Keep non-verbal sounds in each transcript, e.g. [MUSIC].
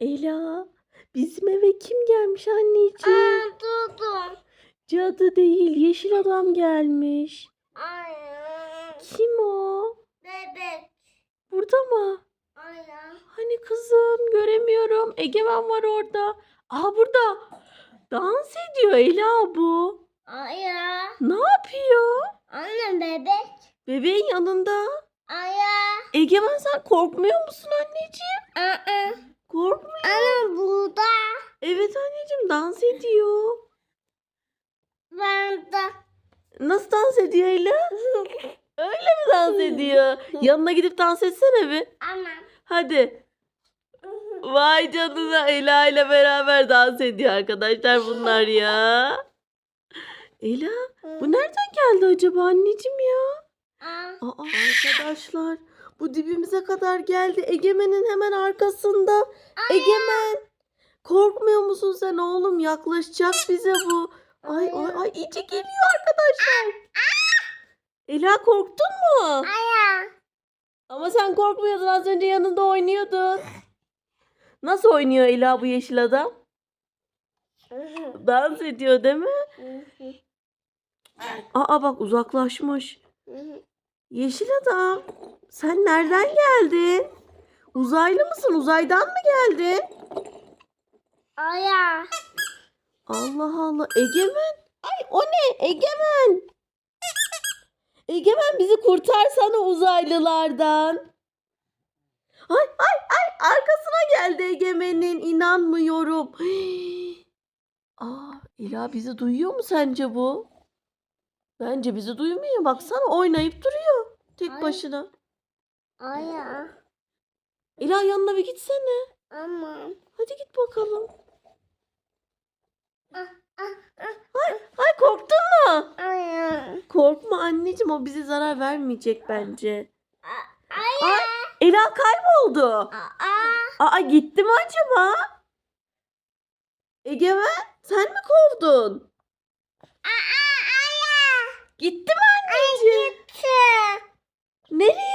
Ela, bizim eve kim gelmiş anneciğim? Aa, durdum. Cadı değil, yeşil adam gelmiş. Ay. Kim o? Bebek. Burada mı? Ay. Hani kızım göremiyorum. Egemen var orada. Aa burada. Dans ediyor Ela bu. Ay. Ne yapıyor? Anne bebek. Bebeğin yanında. Ay. Egemen sen korkmuyor musun anneciğim? Aa. Korkmuyor. Anne burada. Evet anneciğim dans ediyor. Ben de. Nasıl dans ediyor Ela? [LAUGHS] Öyle mi dans ediyor? Yanına gidip dans etsene bir. Ama. Hadi. Vay canına Ela ile beraber dans ediyor arkadaşlar bunlar ya. Ela bu nereden geldi acaba anneciğim ya? Aa arkadaşlar bu dibimize kadar geldi. Egemen'in hemen arkasında. Egemen korkmuyor musun sen oğlum? Yaklaşacak bize bu. Ay ay ay iyice geliyor arkadaşlar. Ela korktun mu? Ay. Ama sen korkmuyordun az önce yanında oynuyordun. Nasıl oynuyor Ela bu yeşil adam? Dans ediyor değil mi? [LAUGHS] Aa bak uzaklaşmış. Yeşil adam. Sen nereden geldin? Uzaylı mısın? Uzaydan mı geldin? Ay. Allah Allah. Egemen. Ay o ne? Egemen. Egemen bizi kurtarsana uzaylılardan. Ay ay ay arkasına geldi Egemen'in. İnanmıyorum. [GASPS] Aa, Ela bizi duyuyor mu sence bu? Bence bizi duymuyor. Baksana oynayıp duruyor. Tek Ay. başına. Ay. Ela yanına bir gitsene. Ama. Hadi git bakalım. Ah, ah, Ay, ay korktun mu? Ay. Korkma anneciğim o bize zarar vermeyecek bence. Ay. Ay Ela kayboldu. Aa. Aa gitti mi acaba? Egemen sen mi kovdun? Gitti mi anneciğim? Nereye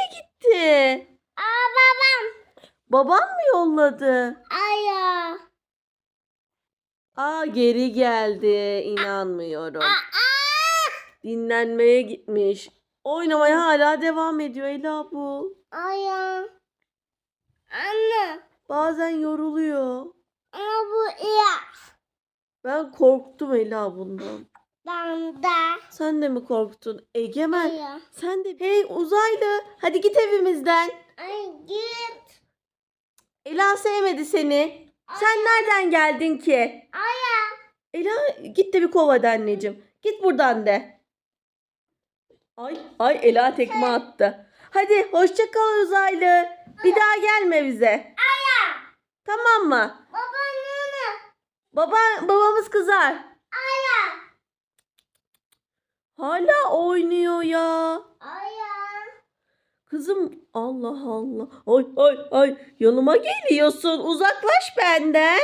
gitti? Aa babam. Baban mı yolladı? Ay. Aa geri geldi. İnanmıyorum. Aa. Dinlenmeye gitmiş. Oynamaya hala devam ediyor Ela bu. Ay. Anne. Bazen yoruluyor. Ama bu iyi. Ben korktum Ela bundan. Ben de. Sen de mi korktun? Egemen Ay. sen de. Hey uzaylı hadi git evimizden. Ay git. Ela sevmedi seni. Sen nereden geldin ki? Ay. Ela git de bir kov hadi anneciğim. Git buradan de. Ay ay Ela tekme attı. Hadi hoşça kal uzaylı. Bir daha gelme bize. Ay. Tamam mı? Babanın. Baba babamız kızar. Hala oynuyor ya. Ay. Kızım Allah Allah. Ay ay ay yanıma geliyorsun. Uzaklaş benden.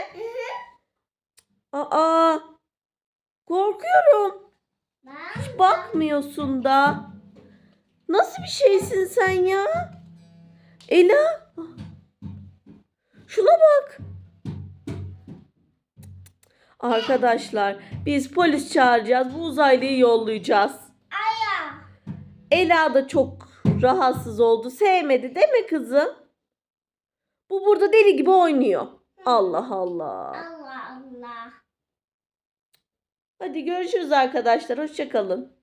Aa korkuyorum. Ben. Bakmıyorsun da. Nasıl bir şeysin sen ya? Ela. Şuna bak. Arkadaşlar biz polis çağıracağız. Bu uzaylıyı yollayacağız. Ay. Ela da çok rahatsız oldu. Sevmedi değil mi kızım? Bu burada deli gibi oynuyor. Allah Allah. Allah Allah. Hadi görüşürüz arkadaşlar. Hoşçakalın.